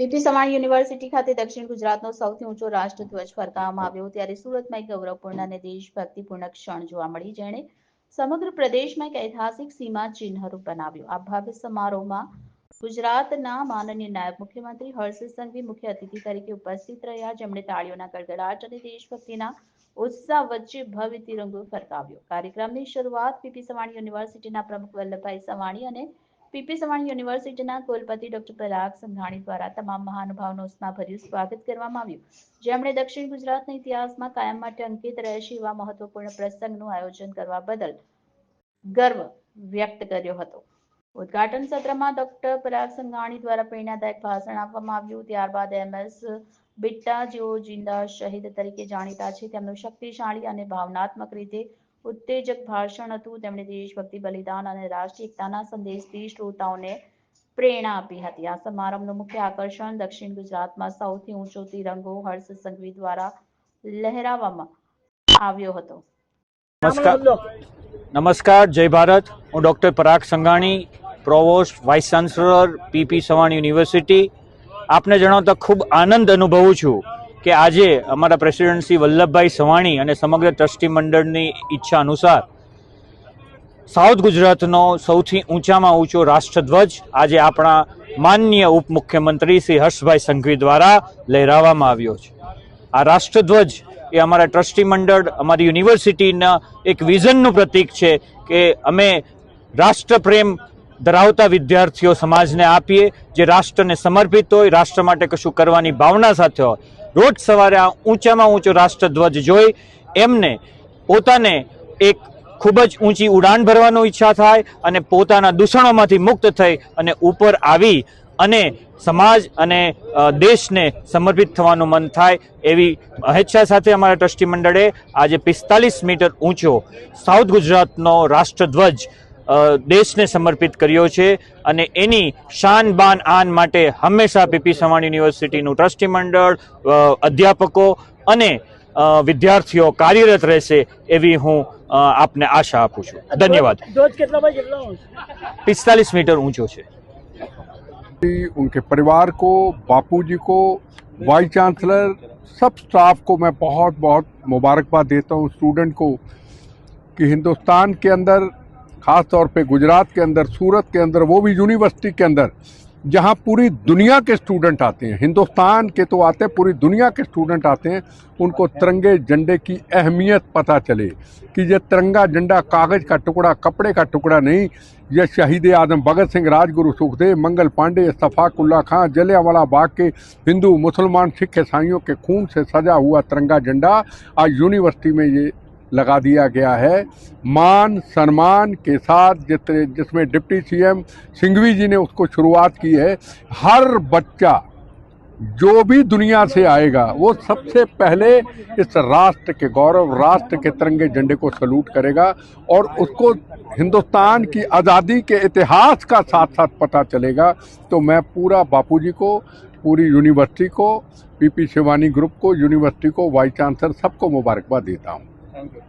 PP સમાણ university ખાતે દક્ષિણ ગુજરાતનો સૌથી ઊંચો રાષ્ટ્રધ્વજ ફરકાવવામાં આવ્યો ત્યારે સુરતમાં એક ગૌરવપૂર્ણ અને દેશભક્તિપૂર્ણ ક્ષણ જોવા મળી જેણે સમગ્ર પ્રદેશમાં એક ઐતિહાસિક સીમા ચિહ્નરૂપ બનાવ્યું. આ ભવ્ય સમારોહમાં ગુજરાતના માનનીય નાયબ મુખ્યમંત્રી હર્ષ સંઘવી મુખ્ય અતિથિ તરીકે ઉપસ્થિત રહ્યા. જેમણે તાળીઓના ગડગડાટ અને દેશભક્તિના ઉત્સાહ વચ્ચે ભવ્ય તિરંગો ફરકાવ્યો. કાર્યક્રમની શરૂઆત પીપી સવાણી યુનિવર્સિટીના પ્રમુખ વલ્લભભાઈ સવાણી અને પીપી સવાણી યુનિવર્સિટીના કુલપતિ ડોક્ટર પરાગ સંઘાણી દ્વારા તમામ મહાનુભાવનું ઉષ્માભર્યું સ્વાગત કરવામાં આવ્યું. જેમણે દક્ષિણ ગુજરાતના ઇતિહાસમાં કાયમ માટે અંકિત રહેશે એવા મહત્વપૂર્ણ પ્રસંગનું આયોજન કરવા બદલ ગર્વ વ્યક્ત કર્યો હતો. ઉદ્ઘાટન સત્રમાં ડોક્ટર પરાગ સંઘાણી દ્વારા પ્રેરણાદાયક ભાષણ આપવામાં આવ્યું. ત્યારબાદ એમએસ બિટ્ટા જેઓ જિંદા શહીદ તરીકે જાણીતા છે. તેમનું શક્તિશાળી અને ભાવનાત્મક રીતે ઉત્તેજક ભાષણ હતું. તેમણે દેશભક્તિ બલિદાન અને રાષ્ટ્રીય એકતાના સંદેશથી શ્રોતાઓને પ્રેરણા આપી હતી. આ સમારંભનું મુખ્ય આકર્ષણ દક્ષિણ ગુજરાતમાં સૌથી ઊંચો તિરંગો હર્ષ સંઘવી દ્વારા લહેરાવવામાં આવ્યો હતો. નમસ્કાર. નમસ્કાર. જય ભારત. હું doctor Parag Sanghani provost vice chancellor PP Savani university. આપને જણાવતા ખૂબ આનંદ અનુભવું છું. કે આજે અમારા પ્રેસિડેન્ટ શ્રી વલ્લભભાઈ સવાણી અને સમગ્ર ટ્રસ્ટી મંડળની ઈચ્છા અનુસાર સાઉથ ગુજરાતનો સૌથી ઊંચામાં ઊંચો રાષ્ટ્રધ્વજ આજે આપણા માનનીય ઉપમુખ્યમંત્રી શ્રી હર્ષભાઈ સંઘવી દ્વારા લહેરાવવામાં આવ્યો છે. આ રાષ્ટ્રધ્વજ એ અમારા ટ્રસ્ટી મંડળ, અમારી યુનિવર્સિટીના એક વિઝનનું પ્રતીક છે કે અમે રાષ્ટ્રપ્રેમ ધરાવતા વિદ્યાર્થીઓ સમાજને આપીએ, જે રાષ્ટ્રને સમર્પિત હોય, રાષ્ટ્ર માટે કશું કરવાની ભાવના સાથે હોય. રોજ સવારે આ ઊંચામાં ઊંચો રાષ્ટ્રધ્વજ જોઈ એમને પોતાને એક ખૂબ જ ઊંચી ઉડાન ભરવાનો ઈચ્છા થાય અને પોતાના દૂષણોમાંથી મુક્ત થઈ અને ઉપર આવી અને સમાજ અને દેશને સમર્પિત થવાનું મન થાય એવી અહેચ્છા સાથે અમારા ટ્રસ્ટી મંડળે આજે પિસ્તાલીસ મીટર ઊંચો સાઉથ ગુજરાતનો રાષ્ટ્રધ્વજ દેશને સમર્પિત કર્યો છે અને એની શાન બાન આન માટે હંમેશા પીપી સવાણ યુનિવર્સિટીનું ટ્રસ્ટી મંડળ અ, અધ્યાપકો અને અ, વિદ્યાર્થીઓ કાર્યરત રહેશે એવી હું અ, આપને આશા આપું છું ધન્યવાદ ધ્વજ કેટલા બાય કેટલા પિસ્તાલીસ મીટર ઊંચો છે उनके परिवार को बापूजी को वाइस चांसलर सब स्टाफ को मैं बहुत बहुत मुबारकबाद देता हूँ स्टूडेंट को कि हिंदुस्तान के अंदर ख़ास तौर पे गुजरात के अंदर, सूरत के अंदर, वो भी यूनिवर्सिटी के अंदर, जहाँ पूरी दुनिया के स्टूडेंट आते हैं। हिंदुस्तान के तो आते हैं पूरी दुनिया के स्टूडेंट आते हैं, उनको तिरंगे झंडे की अहमियत पता चले कि ये तिरंगा झंडा कागज़ का टुकड़ा, कपड़े का टुकड़ा नहीं यह शहीद आज़म भगत सिंह, राजगुरु सुखदेव, मंगल पांडे, सफाकुल्ला खां, जलियांवाला बाग के हिंदू, मुसलमान, सिख, ईसाइयों के खून से सजा हुआ तिरंगा झंडा आज यूनिवर्सिटी में ये लगा दिया गया है। मान, सम्मान के साथ जितने, जिसमें डिप्टी सीएम सिंघवी जी ने उसको शुरुआत की है, हर बच्चा जो भी दुनिया से आएगा, वो सबसे पहले इस राष्ट्र के गौरव, राष्ट्र के तिरंगे झंडे को सलूट करेगा और उसको हिंदुस्तान की आज़ादी के इतिहास का साथ साथ पता चलेगा। तो मैं पूरा बापूजी को, पूरी यूनिवर्सिटी को, पीपी शिवानी ग्रुप को, यूनिवर्सिटी को, वाइस चांसलर सबको मुबारकबाद देता हूँ। Thank you.